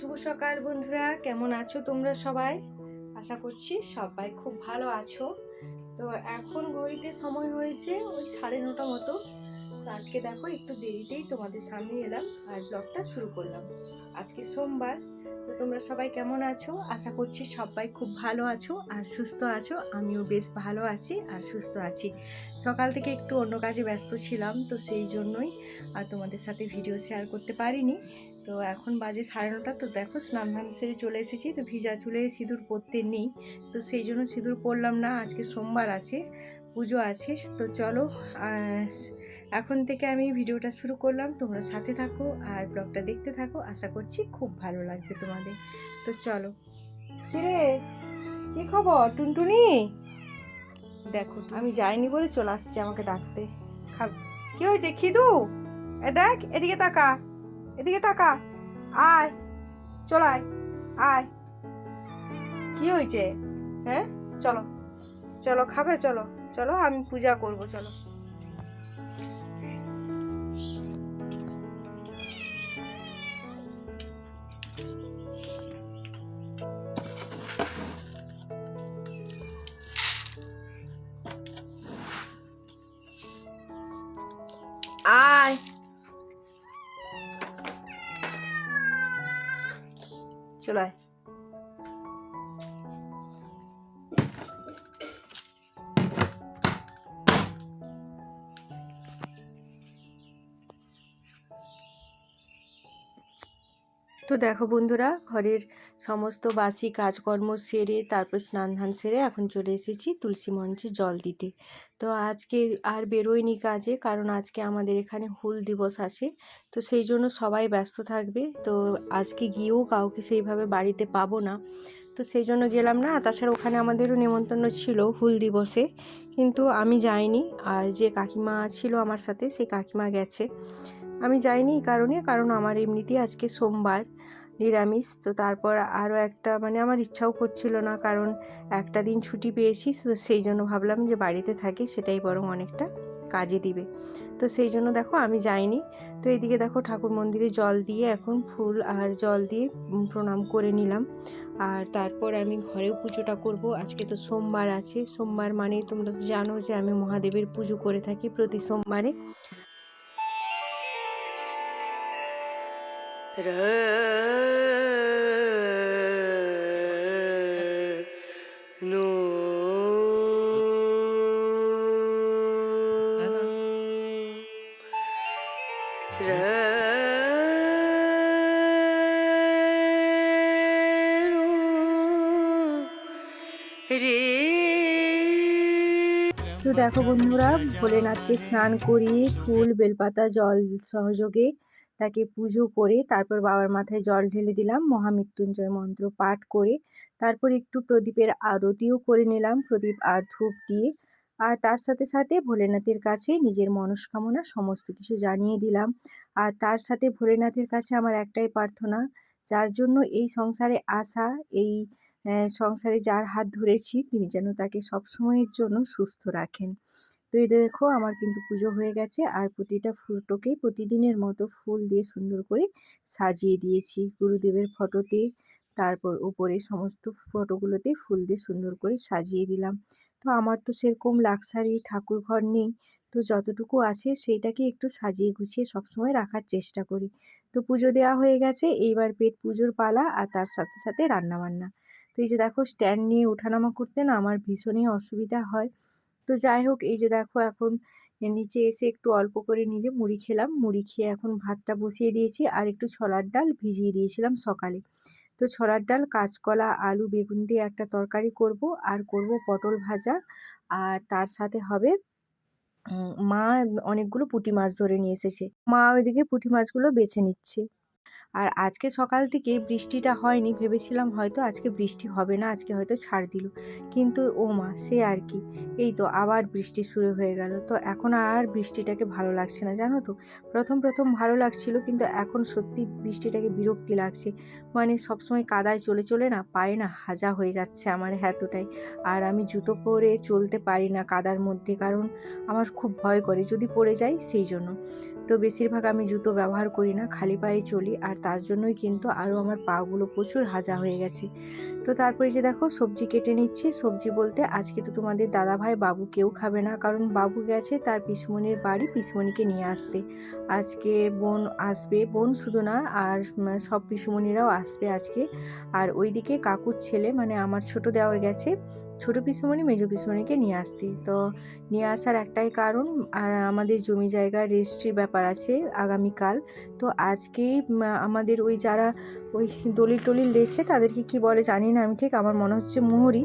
সকাল বন্ধুরা, কেমন আছো তোমরা সবাই? আশা করছি সবাই খুব ভালো আছো। তো এখন ঘড়িতে সময় হয়েছে ওই সাড়ে নটা মতো। তো আজকে দেখো একটু দেরিতেই তোমাদের সামনে এলাম আর ব্লগটা শুরু করলাম। আজকে সোমবার, তো তোমরা সবাই কেমন আছো? আশা করছি সবাই খুব ভালো আছো আর সুস্থ আছো। আমিও বেশ ভালো আছি আর সুস্থ আছি। সকাল থেকে একটু অন্য কাজে ব্যস্ত ছিলাম, তো সেই জন্যই আর তোমাদের সাথে ভিডিও শেয়ার করতে পারিনি। তো এখন বাজে সাড়ে নটা তো দেখো স্নান ধান সেরে চলে এসেছি। তো ভিজা চুলে সিঁদুর পরতে নেই তো সেই জন্য সিঁদুর পরলাম না আজকে সোমবার আছে পুজো আছে। তো চলো এখন থেকে আমি ভিডিওটা শুরু করলাম। তোমরা সাথে থাকো আর ব্লগটা দেখতে থাকো। আশা করছি খুব ভালো লাগবে তোমাদের। তো চলো। কিরে? কি খবর টুনটুনি? দেখো আমি যাইনি বলে চলে আসছে আমাকে ডাকতে। খাব কি হয়েছে? খিদু? এ দেখ এদিকে তাকা। এদিকে তাকা। আয়। চল আয়। আয়। কি হয়েছে? হ্যাঁ? চলো। চলো, খাবে? চলো। চলো, আমি পূজা করব, চলো। চলো আয় তো দেখো বন্ধুরা, ঘরের সমস্ত বাসি কাজকর্ম সেরে তারপর স্নান ধান সেরে এখন চলে এসেছি তুলসী মঞ্চে জল দিতে। তো আজকে আর বেরোয়নি কাজে কারণ আজকে আমাদের এখানে হুল দিবস আছে। তো সেই জন্য সবাই ব্যস্ত থাকবে। তো আজকে গিয়েও কাউকে সেইভাবে বাড়িতে পাবো না। তো সেই জন্য গেলাম না, তাছাড়া ওখানে আমাদেরও নেমন্তন্ন ছিল হুল দিবসে। কিন্তু আমি যাইনি। আর যে কাকিমা ছিল আমার সাথে, সেই কাকিমা গেছে। আমি যাইনি এই কারণে, কারণ আমার এমনিতেই আজকে সোমবার নিরামিষ। তো তারপর আরও একটা মানে আমার ইচ্ছাও করছিল না, কারণ একটা দিন ছুটি পেয়েছি, তো সেই জন্য ভাবলাম যে বাড়িতে থাকি, সেটাই বরং অনেকটা কাজে দিবে। তো সেই জন্য দেখো আমি যাইনি। তো এইদিকে দেখো ঠাকুর মন্দিরে জল দিয়ে এখন ফুল আর জল দিয়ে প্রণাম করে নিলাম। আর তারপর আমি ঘরেও পুজোটা করব। আজকে তো সোমবার আছে। সোমবার মানে তোমরা তো জানো যে আমি মহাদেবের পুজো করে থাকি প্রতি সোমবারে। তো দেখো বন্ধুরা ভোলেনাথকে স্নান করিয়ে ফুল বেলপাতা জল সহযোগে তাকে পুজো করে তারপর বাবার মাথায় জল ঢেলে দিলাম, মহামৃত্যুঞ্জয় মন্ত্র পাঠ করে তারপর একটু প্রদীপের আরতিও করে নিলাম, প্রদীপ আর ধূপ দিয়ে। আর তার সাথে সাথে ভোলেনাথের কাছে নিজের মনস্কামনা সমস্ত কিছু জানিয়ে দিলাম। আর তার সাথে ভোলেনাথের কাছে আমার একটাই প্রার্থনা, যার জন্য এই সংসারে আসা এই সংসারে যার হাত ধরেছি, তিনি যেন তাকে সব সময়ের জন্য সুস্থ রাখেন। তো এই দেখো আমার কিন্তু পুজো হয়ে গেছে। আর প্রতিটা ফুটোকেই প্রতিদিনের মতো ফুল দিয়ে সুন্দর করে সাজিয়ে দিয়েছি গুরুদেবের ফটোতে। তারপর উপরে সমস্ত ফটোগুলোতে ফুল দিয়ে সুন্দর করে সাজিয়ে দিলাম। তো আমার তো সেরকম লাক্সারি ঠাকুর ঘর নেই। তো যতটুকু আছে সেইটাকে একটু সাজিয়ে গুছিয়ে সবসময় রাখার চেষ্টা করি। তো পুজো দেওয়া হয়ে গেছে, এইবার পেট পুজোর পালা আর তার সাথে সাথে রান্নাবান্না। তো এই যে দেখো স্ট্যান্ড নিয়ে ওঠানামা করতে না আমার ভীষণই অসুবিধা হয়। তো যাই হোক, এই যে দেখো এখন নিচে এসে একটু অল্প করে নিজে মুড়ি খেলাম। মুড়ি খেয়ে এখন ভাতটা বসিয়ে দিয়েছি আর একটু ছোলার ডাল ভিজিয়ে দিয়েছিলাম সকালে। তো ছোলার ডাল, কাঁচকলা, আলু, বেগুন দিয়ে একটা তরকারি করব আর করব পটল ভাজা। আর তার সাথে হবে মা অনেকগুলো পুঁটি মাছ ধরে নিয়ে এসেছে। মা ওইদিকে পুঁটি মাছগুলো বেছে নিচ্ছে। আর আজকে সকাল থেকে বৃষ্টিটা হয়নি, ভেবেছিলাম হয়তো আজকে বৃষ্টি হবে না, আজকে হয়তো ছাড় দিল। কিন্তু ও মা, সে আর কি। এই তো আবার বৃষ্টি শুরু হয়ে গেল। তো এখন আর বৃষ্টিটাকে ভালো লাগছে না, জানো তো? প্রথম প্রথম ভালো লাগছিল, কিন্তু এখন সত্যি বৃষ্টিটাকে বিরক্তি লাগছে। মানে সবসময় কাদায় চলে চলে না, পায়ে না হাজা হয়ে যাচ্ছে আমার এতটাই। আর আমি জুতো পরে চলতে পারি না কাদার মধ্যে, কারণ আমার খুব ভয় করে, যদি পড়ে যাই সেই জন্য। তো বেশিরভাগ আমি জুতো ব্যবহার করি না, খালি পায়ে চলি। আর তার জন্যই কিন্তু আরও আমার পাগুলো প্রচুর হাজা হয়ে গেছে। তো তারপরে যে দেখো সবজি কেটে নিচ্ছি। সবজি বলতে আজকে তো তোমাদের দাদা ভাই বাবু কেউ খাবে না, কারণ বাবু গেছে তার পিসমনির বাড়ি পিসমণিকে নিয়ে আসতে। আজকে বোন আসবে, বোন শুধু না, আর সব পিসমণিরাও আসবে আজকে। আর ওইদিকে কাকুর ছেলে মানে আমার ছোট দেওয়ার গেছে। ছোট পিসুমণি, মেজো পিসুমণিকে নিয়ে আসতি। তো নিয়ে আসার একটাই কারণ আমাদের জমি জায়গা রেজিস্ট্রির ব্যাপার আছে আগামীকাল। তো আজকেই আমাদের ওই যারা ওই দলিল টলিল লেখে তাদেরকে কি বলে জানি না, আমি ঠিক আমার মনে হচ্ছে মোহরি।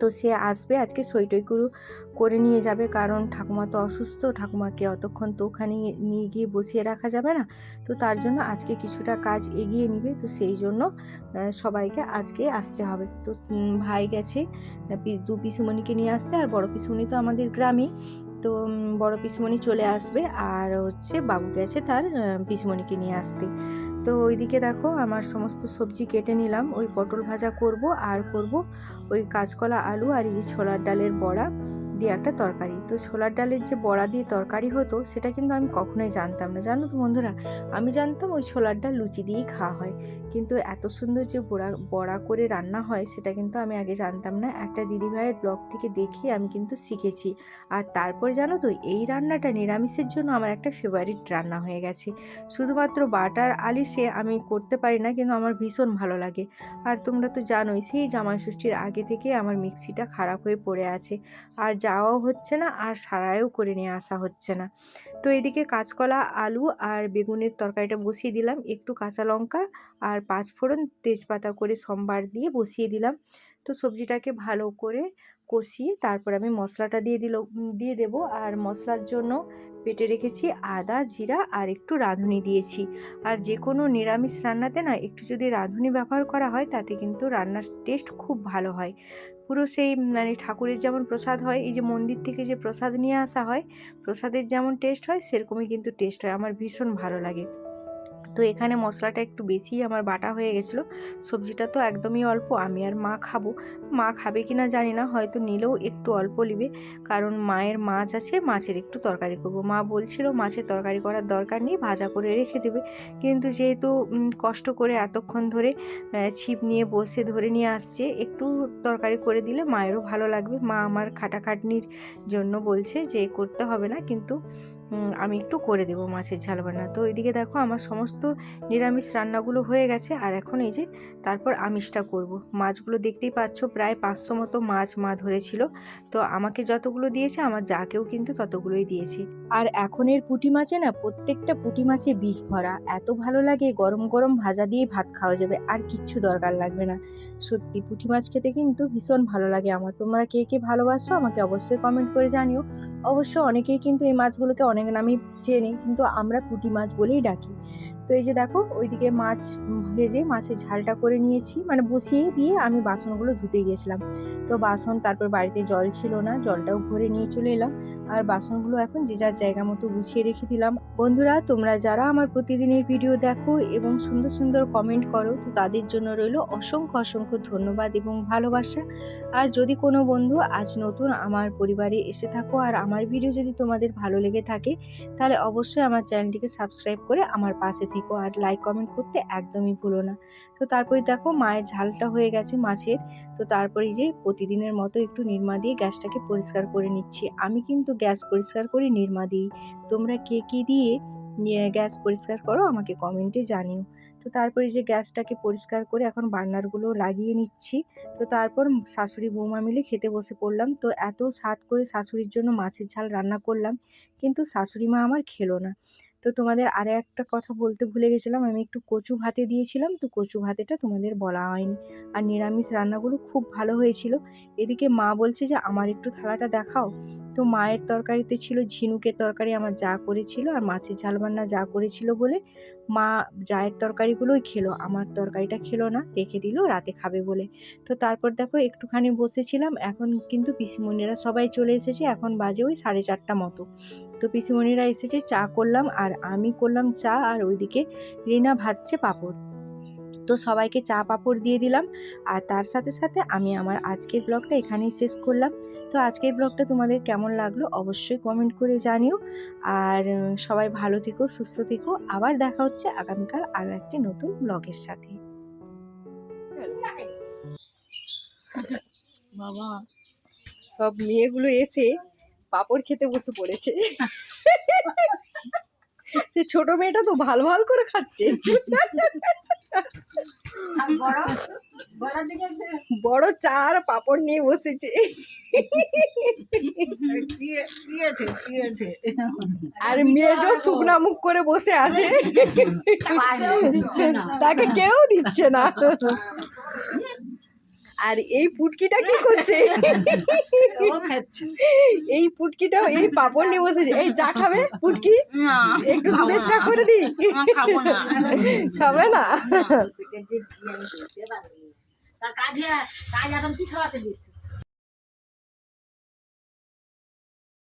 তো সে আসবে, আজকে সই টই করে নিয়ে যাবে। কারণ ঠাকুমা তো অসুস্থ, ঠাকুমাকে অতক্ষণ তো ওখানে নিয়ে গিয়ে বসিয়ে রাখা যাবে না। তো তার জন্য আজকে কিছুটা কাজ এগিয়ে নিবে। তো সেই জন্য সবাইকে আজকে আসতে হবে। তো ভাই গেছে দু পিসিমণিকে নিয়ে আসতে। আর বড় পিসুমণি তো আমাদের গ্রামেই তো বড় পিসমণি চলে আসবে আর হচ্ছে বাবু গেছে তার পিসমণিকে নিয়ে আসতে। তো ওইদিকে দেখো আমার সমস্ত সবজি কেটে নিলাম, ওই পটল ভাজা করব, আর করব ওই কাঁচকলা আলু আর এই ছোলার ডালের বড়া। দিয়ে একটা তরকারি। তো ছোলার ডালের যে বড়া দিয়ে তরকারি হতো, সেটা কিন্তু আমি কখনোই জানতাম না। জানো তো বন্ধুরা, আমি জানতাম ওই ছোলার ডাল লুচি দিয়েই খাওয়া হয়। কিন্তু এত সুন্দর যে বড়া বড়া করে রান্না হয়, সেটা কিন্তু আমি আগে জানতাম না। একটা দিদিভাইয়ের ব্লগ থেকে দেখে আমি কিন্তু শিখেছি। আর তারপর জানো তো, এই রান্নাটা নিরামিষের জন্য আমার একটা ফেভারিট রান্না হয়ে গেছে। শুধুমাত্র বাটার আলিশে আমি করতে পারি না, কিন্তু আমার ভীষণ ভালো লাগে। আর তোমরা তো জানোই, সেই জামাই ষষ্ঠীর আগে থেকে আমার মিক্সিটা খারাপ হয়ে পড়ে আছে। আর যাওয়াও হচ্ছে না আর সারাইও করে নিয়ে আসা হচ্ছে না। তো এদিকে কাঁচকলা, আলু আর বেগুনের তরকারিটা বসিয়ে দিলাম। একটু কাঁচা লঙ্কা আর পাঁচফোড়ন তেজপাতা করে সম্বার দিয়ে বসিয়ে দিলাম। তো সবজিটাকে ভালো করে কষিয়ে তারপর আমি মশলাটা দিয়ে দিল দিয়ে দেব। আর মশলার জন্য পেটে রেখেছি আদা, জিরা আর একটু রাঁধুনি দিয়েছি। আর যে কোনো নিরামিষ রান্নাতে না একটু যদি রাঁধুনি ব্যবহার করা হয় তাতে কিন্তু রান্নার টেস্ট খুব ভালো হয়। পুরো সেই মানে ঠাকুরের যেমন প্রসাদ হয়, এই যে মন্দির থেকে যে প্রসাদ নিয়ে আসা হয়, প্রসাদের যেমন টেস্ট হয়, সেরকমই কিন্তু টেস্ট হয়। আমার ভীষণ ভালো লাগে। তো এখানে মশলাটা একটু বেশিই আমার বাটা হয়ে গেছিল। সবজিটা তো একদমই অল্প, আমি আর মা খাব। মা খাবে কি না জানি না, হয়তো নিলেও একটু অল্প নিবে। কারণ মায়ের মাছ আছে, মাছের একটু তরকারি করব। মা বলছিল মাছের তরকারি করার দরকার নেই, ভাজা করে রেখে দেবে। কিন্তু যেহেতু কষ্ট করে এতক্ষণ ধরে ছিপ নিয়ে বসে ধরে নিয়ে আসছে, একটু তরকারি করে দিলে মায়েরও ভালো লাগবে। মা আমার খাটাখাটনির জন্য বলছে যে, করতে হবে না। কিন্তু আমি একটু করে দেবো মাছের ঝাল বানা তো এদিকে দেখো আমার সমস্ত নিরামিষ রান্নাগুলো হয়ে গেছে। আর এখন এই যে তারপর আমিষটা করব। মাছগুলো দেখতেই পাচ্ছ, প্রায় পাঁচশো মতো মাছ মা ধরেছিল। তো আমাকে যতগুলো দিয়েছে, আমার যাকেও কিন্তু ততগুলোই দিয়েছে। আর এখনের পুঁটি মাছে না প্রত্যেকটা পুঁটি মাছে বীজ ভরা। এত ভালো লাগে, গরম গরম ভাজা দিয়ে ভাত খাওয়া যাবে, আর কিচ্ছু দরকার লাগবে না। সত্যি পুঁটি মাছ খেতে কিন্তু ভীষণ ভালো লাগে আমার। তোমরা কে কে ভালোবাসো আমাকে অবশ্যই কমেন্ট করে জানিও। অবশ্য অনেকেই কিন্তু এই মাছগুলোকে অনেক নামই চেনে কিন্তু আমরা পুঁটি মাছ বলেই ডাকি। তো এই যে দেখো, ওইদিকে মাছ ভেজে মাছের ঝালটা করে নিয়েছি। মানে বসিয়ে দিয়ে আমি বাসনগুলো ধুতে গিয়েছিলাম। তো বাসন তারপর বাড়িতে জল ছিল না, জলটাও ভরে নিয়ে চলে এলাম। আর বাসনগুলো এখন যে যার জায়গা মতো গুছিয়ে রেখে দিলাম। বন্ধুরা, তোমরা যারা আমার প্রতিদিনের ভিডিও দেখো এবং সুন্দর সুন্দর কমেন্ট করো, তো তাদের জন্য রইল অসংখ্য অসংখ্য ধন্যবাদ এবং ভালোবাসা। আর যদি কোনো বন্ধু আজ নতুন আমার পরিবারে এসে থাকো আর আমার ভিডিও যদি তোমাদের ভালো লেগে থাকে, তাহলে অবশ্যই আমার চ্যানেলটিকে সাবস্ক্রাইব করে আমার পাশে থেকো আর লাইক কমেন্ট করতে একদমই ভুলো না। তো তারপরে দেখো মায়ের ঝালটা হয়ে গেছে মাছের। তো তারপরে যে প্রতিদিনের মতো একটু নির্মা দিয়ে গ্যাসটাকে পরিষ্কার করে নিচ্ছি। আমি কিন্তু গ্যাস পরিষ্কার করি নির্মা দিই তোমরা কে কী দিয়ে গ্যাস পরিষ্কার করো আমাকে কমেন্টে জানিও। তো তারপরে যে গ্যাসটাকে পরিষ্কার করে এখন বার্নারগুলো লাগিয়ে নিচ্ছি। তো তারপর শাশুড়ি বৌমা মিলে খেতে বসে পড়লাম। তো এত স্বাদ করে শাশুড়ির জন্য মাছের ঝাল রান্না করলাম। কিন্তু শাশুড়ি মা আমার খেলো না। তো তোমাদের আরও একটা কথা বলতে ভুলে গেছিলাম, আমি একটু কচু ভাতে দিয়েছিলাম, তো কচু ভাতেটা তোমাদের বলা হয়নি। আর নিরামিষ রান্নাগুলো খুব ভালো হয়েছিল। এদিকে মা বলছে যে, আমার একটু থালাটা দেখাও। তো মায়ের তরকারিতে ছিল ঝিনুকের তরকারি, আমার যা করেছিল, আর মাছের ঝাল বান্না যা করেছিল বলে মা জায়ের তরকারিগুলোই খেলো, আমার তরকারিটা খেলো না, রেখে দিল, রাতে খাবে বলে। তো তারপর দেখো একটুখানি বসেছিলাম, এখন কিন্তু পিসিমণিরা সবাই চলে এসেছে, এখন বাজে ওই সাড়ে চারটা মতো। তো পিসিমণিরা এসেছে, চা করলাম, আর আমি করলাম চা, আর ওইদিকে রিনা ভাজছে পাঁপড়। তো সবাইকে চা পাপড় দিয়ে দিলাম, আর তার সাথে সাথে আমি আমার আজকের ব্লগটা এখানেই শেষ করলাম। তো আজকের ব্লগটা তোমাদের কেমন লাগল অবশ্যই কমেন্ট করে জানিও। আর সবাই ভালো থেকো সুস্থ থেকো। আবার দেখা হচ্ছে আগামীকাল আরও একটি নতুন ব্লগের সাথে। বাবা সব মেয়েগুলো এসে পাপড় খেতে বসে পড়েছে। সে ছোট মেয়েটা তো ভালো ভালো করে খাচ্ছে। বড় চার পাপড় নিয়ে বসেছে আর মেয়েজও শুকনা মুখ করে বসে আছে তাকে কেউ দিচ্ছে না আর এই পুটকিটা কি করছে এই পুটকিটাও এই পাপড় নিয়ে বসেছে এই চা খাবে পুটকি একটু দুধের চা করে দিই খাবে না কাজে কাজ এখন কি খাওয়াতে দিচ্ছে?